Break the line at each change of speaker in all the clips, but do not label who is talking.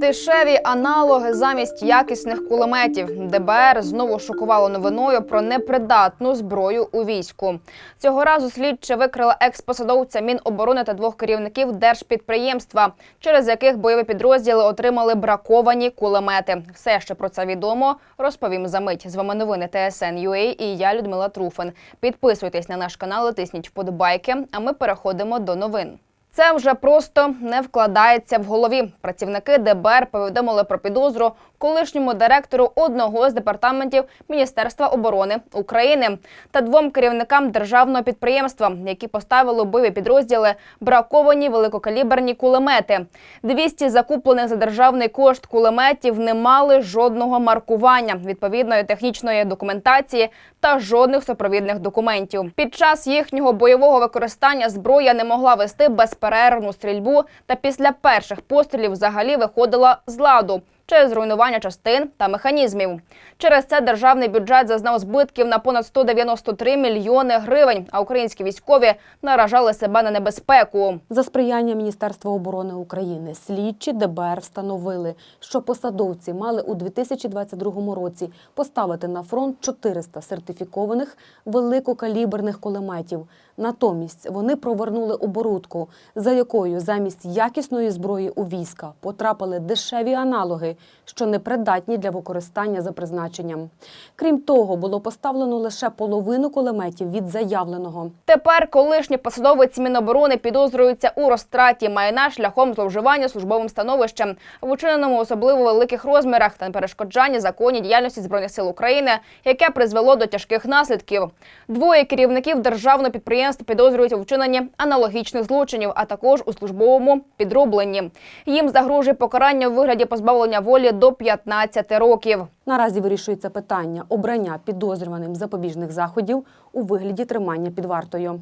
Дешеві аналоги замість якісних кулеметів. ДБР знову шокувало новиною про непридатну зброю у війську. Цього разу слідче викрила експосадовця Міноборони та двох керівників держпідприємства, через яких бойові підрозділи отримали браковані кулемети. Все, що про це відомо, розповім за мить. З вами новини ТСН UA і я Людмила Труфин. Підписуйтесь на наш канал, і тисніть вподобайки. А ми переходимо до новин. Це вже просто не вкладається в голові. Працівники ДБР повідомили про підозру колишньому директору одного з департаментів Міністерства оборони України та двом керівникам державного підприємства, які поставили бойові підрозділи браковані великокаліберні кулемети. 200 закуплених за державний кошт кулеметів не мали жодного маркування, відповідної технічної документації та жодних супровідних документів. Під час їхнього бойового використання зброя не могла вести безперервну стрільбу, та після перших пострілів взагалі виходила з ладу. Через руйнування частин та механізмів. Через це державний бюджет зазнав збитків на понад 193 мільйони гривень. А українські військові наражали себе на небезпеку.
За сприяння Міністерства оборони України слідчі ДБР встановили, що посадовці мали у 2022 році поставити на фронт 400 сертифікованих великокаліберних кулеметів. Натомість вони провернули оборудку, за якою замість якісної зброї у війська потрапили дешеві аналоги, що непридатні для використання за призначенням. Крім того, було поставлено лише половину кулеметів від заявленого.
Тепер колишній посадовець Міноборони підозрюється у розтраті майна шляхом зловживання службовим становищем, вчиненому особливо великих розмірах та перешкоджанні законній діяльності збройних сил України, яке призвело до тяжких наслідків. Двоє керівників державного підприємства підозрюють у вчиненні аналогічних злочинів, а також у службовому підробленні. Їм загрожує покарання у вигляді позбавлення волі до 15 років.
Наразі вирішується питання обрання підозрюваним запобіжних заходів у вигляді тримання під вартою.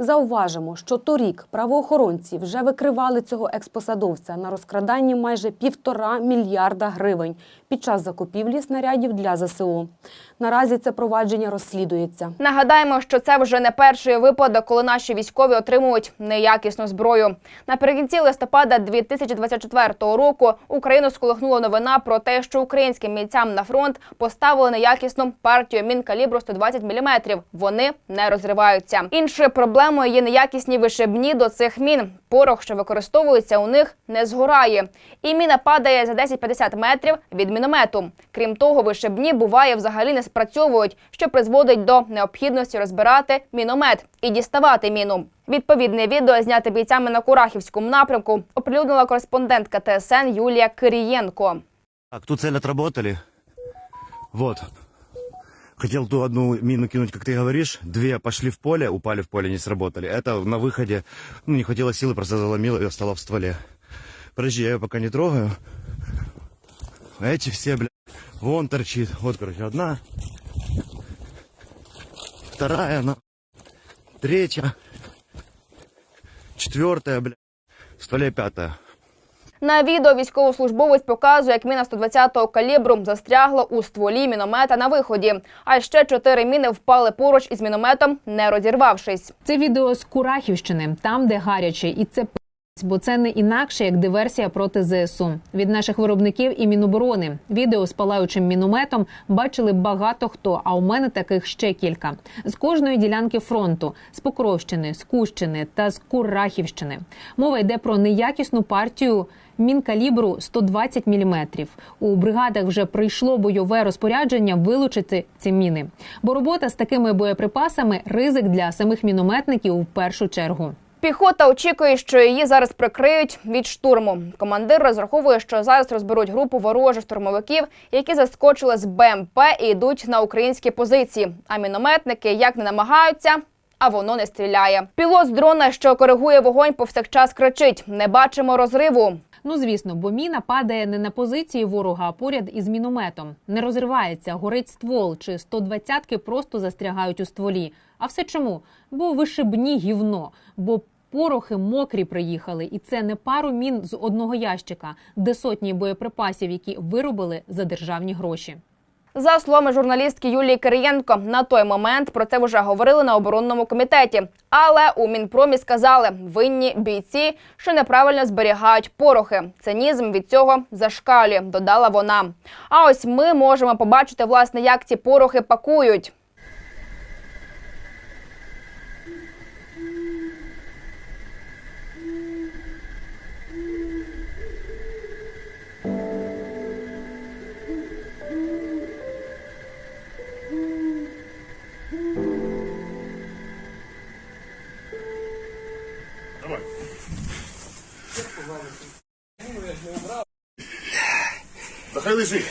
Зауважимо, що торік правоохоронці вже викривали цього експосадовця на розкраданні майже півтора мільярда гривень під час закупівлі снарядів для ЗСУ. Наразі це провадження розслідується.
Нагадаємо, що це вже не перший випадок, коли наші військові отримують неякісну зброю. Наприкінці листопада 2024 року Україну сколихнула новина про те, що українським бійцям на фронт поставили неякісну партію мін калібру 120 мм. Вони не розриваються. Іншою проблемою є неякісні вишибні до цих мін. Порох, що використовується у них, не згорає. І міна падає за 10-50 метрів від міномету. Крім того, вишибні буває взагалі не спрацьовують, що призводить до необхідності розбирати міномет і діставати міну. Відповідне відео зняте бійцями на Курахівському напрямку оприлюднила кореспондентка ТСН Юлія Кирієнко.
Так, ту цель отработали. Вот. Хотел ту одну мину кинуть, как ты говоришь. Две пошли в поле, упали в поле, не сработали. Это на выходе, ну, не хватило силы, просто заломило и осталось в стволе. Подожди, я ее пока не трогаю. Эти все, бля, вон торчит. Вот, короче, одна. Вторая, она. Третья. Четвертая, бля. В стволе пятая.
На відео військовослужбовець показує, як міна 120-го калібру застрягла у стволі міномета на виході. А ще чотири міни впали поруч із мінометом, не розірвавшись.
Це відео з Курахівщини, там де гаряче, і це бо це не інакше як диверсія проти ЗСУ від наших виробників і Міноборони. Відео з палаючим мінометом бачили багато хто. А у мене таких ще кілька з кожної ділянки фронту: з Покровщини, з Кущини та з Курахівщини. Мова йде про неякісну партію. Мін калібру 120 мм. У бригадах вже прийшло бойове розпорядження вилучити ці міни. Бо робота з такими боєприпасами ризик для самих мінометників в першу чергу.
Піхота очікує, що її зараз прикриють від штурму. Командир розраховує, що зараз розберуть групу ворожих штурмовиків, які заскочили з БМП і йдуть на українські позиції. А мінометники як не намагаються. А воно не стріляє. Пілот з дрона, що коригує вогонь, повсякчас кричить: не бачимо розриву.
Ну звісно, бо міна падає не на позиції ворога, а поряд із мінометом. Не розривається, горить ствол чи 120-ки просто застрягають у стволі. А все чому? Бо вишибні гівно, бо порохи мокрі приїхали, і це не пару мін з одного ящика, де сотні боєприпасів, які виробили за державні гроші.
За словами журналістки Юлії Кириєнко, на той момент про це вже говорили на оборонному комітеті. Але у Мінпромі сказали, винні бійці, що неправильно зберігають порохи. Цинізм від цього зашкалює, додала вона. А ось ми можемо побачити, власне, як ці порохи пакують.
Да хай лежит.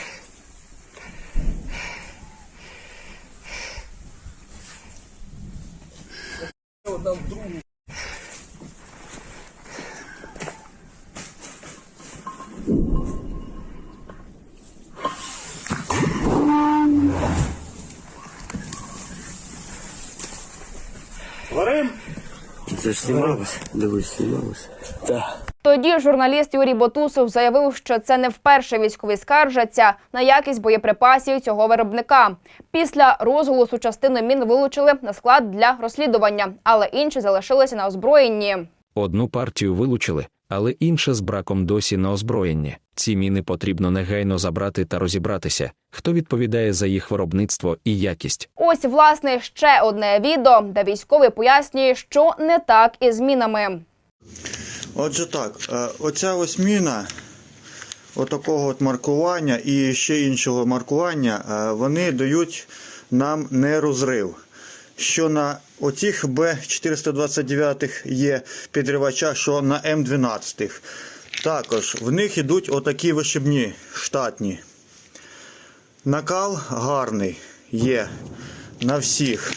Варим?
Це ж знімалося. Дивись, знімалося. Так.
Тоді журналіст Юрій Ботусов заявив, що це не вперше військові скаржаться на якість боєприпасів цього виробника. Після розголосу частину мін вилучили на склад для розслідування, але інші залишилися на озброєнні.
Одну партію вилучили, але інша з браком досі на озброєнні. Ці міни потрібно негайно забрати та розібратися, хто відповідає за їх виробництво і якість.
Ось власне ще одне відео, де військовий пояснює, що не так із мінами.
Отже так, е, оця ось міна отакого от маркування і ще іншого маркування, е, вони дають нам не розрив. Що на оцих Б429 є підривачах, що на М12. Також в них йдуть отакі вишибні штатні. Накал гарний є на всіх.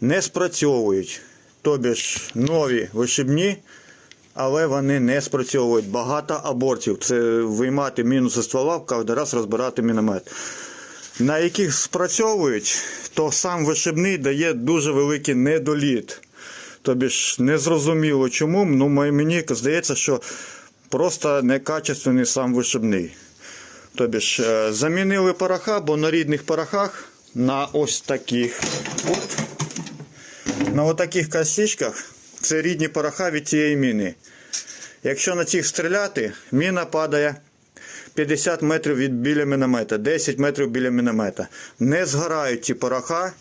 Не спрацьовують. Тобі ж нові вишибні, але вони не спрацьовують. Багато абортів. Це виймати міну зі ствола, кожен раз розбирати міномет. На яких спрацьовують, то сам вишибний дає дуже великий недоліт. Тобі ж незрозуміло чому, ну мені здається, що просто некачественний сам вишибний. Тобі ж е, замінили пороха, бо на рідних порохах на ось таких. От на отаких косичках це рідні пороха від цієї міни. Якщо на цих стріляти, міна падає 50 метрів від біля міномета, 10 метрів біля міномета. Не згорають ці пороха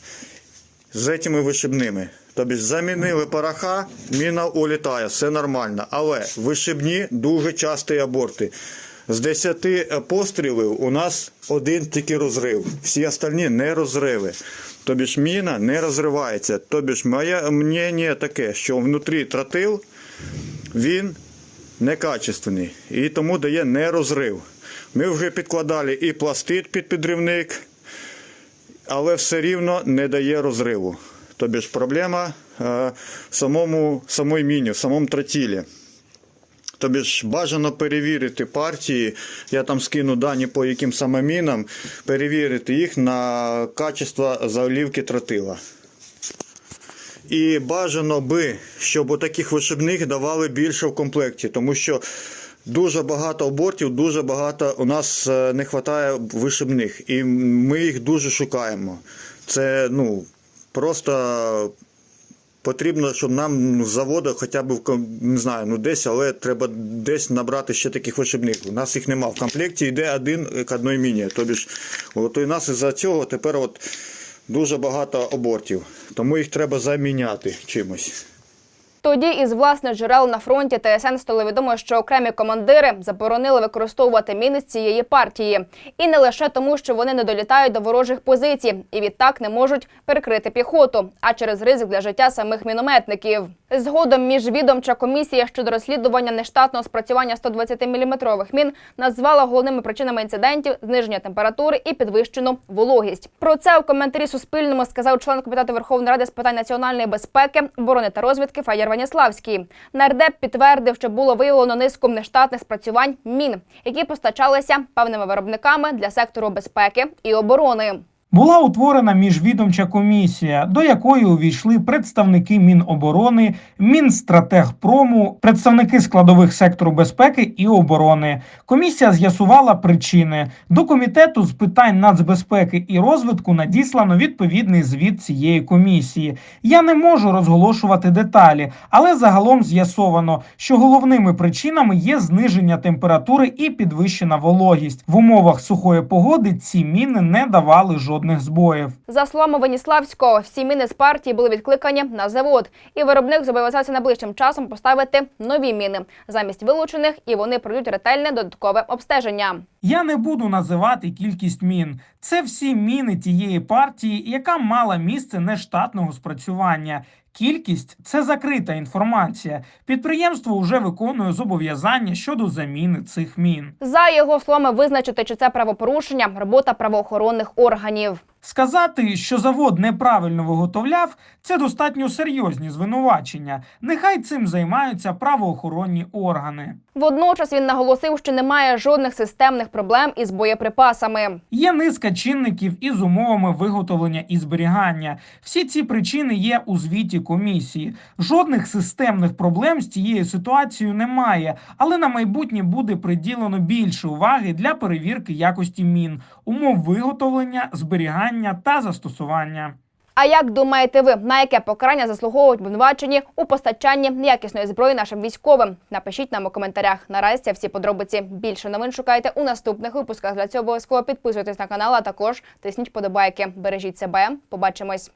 з цими вишибними. Тобто замінили пороха, міна улітає, все нормально. Але вишибні дуже часті аборти. З 10 пострілів у нас один тільки розрив. Всі остальні не розриви. Тобі ж міна не розривається. Тобі ж моє мнення таке, що внутрі тротил він некачественний і тому дає нерозрив. Ми вже підкладали і пластит під підривник, але все рівно не дає розриву. Тобі ж проблема е, в самому самої міні, в самому тротілі. Тобі ж бажано перевірити партії, я там скину дані по яким саме мінам, перевірити їх на качество заолівки тротила. І бажано би, щоб таких вишибних давали більше в комплекті, тому що дуже багато абортів, дуже багато у нас е, не вистачає вишибних, і ми їх дуже шукаємо. Це ну просто потрібно, щоб нам з заводу хоча б не знаю, ну десь, але треба десь набрати ще таких вишибних. У нас їх нема. В комплекті йде один к одній міні. Тобі ж, от у нас із-за цього тепер от дуже багато абортів. Тому їх треба заміняти чимось.
Тоді із власних джерел на фронті ТСН стало відомо, що окремі командири заборонили використовувати міни з цієї партії, і не лише тому, що вони не долітають до ворожих позицій і відтак не можуть перекрити піхоту, а через ризик для життя самих мінометників. Згодом міжвідомча комісія щодо розслідування нештатного спрацювання 120-мм мін назвала головними причинами інцидентів зниження температури і підвищену вологість. Про це у коментарі Суспільному сказав член комітету Верховної Ради з питань національної безпеки, оборони та розвідки Федір Ваніславський. Нардеп підтвердив, що було виявлено низку нештатних спрацювань мін, які постачалися певними виробниками для сектору безпеки і оборони.
Була утворена міжвідомча комісія, до якої увійшли представники Міноборони, Мінстратегпрому, представники складових сектору безпеки і оборони. Комісія з'ясувала причини. До комітету з питань нацбезпеки і розвитку надіслано відповідний звіт цієї комісії. Я не можу розголошувати деталі, але загалом з'ясовано, що головними причинами є зниження температури і підвищена вологість. В умовах сухої погоди ці міни не давали жодних збоїв.
За словами Веніславського, всі міни з партії були відкликані на завод, і виробник зобов'язався найближчим часом поставити нові міни замість вилучених, і вони пройдуть ретельне додаткове обстеження.
Я не буду називати кількість мін. Це всі міни тієї партії, яка мала місце нештатного спрацювання. Кількість це закрита інформація. Підприємство вже виконує зобов'язання щодо заміни цих мін.
За його словами, визначити, чи це правопорушення, робота правоохоронних органів.
Сказати, що завод неправильно виготовляв, це достатньо серйозні звинувачення. Нехай цим займаються правоохоронні органи.
Водночас він наголосив, що немає жодних системних проблем із боєприпасами.
Є низка чинників із умовами виготовлення і зберігання. Всі ці причини є у звіті комісії. Жодних системних проблем з цією ситуацією немає, але на майбутнє буде приділено більше уваги для перевірки якості мін, умов виготовлення, зберігання та застосування.
А як думаєте ви, на яке покарання заслуговують обвинувачені у постачанні неякісної зброї нашим військовим? Напишіть нам у коментарях. Наразі всі подробиці. Більше новин шукайте у наступних випусках. Для цього обов'язково підписуйтесь на канал, а також тисніть подобайки. Бережіть себе. Побачимось.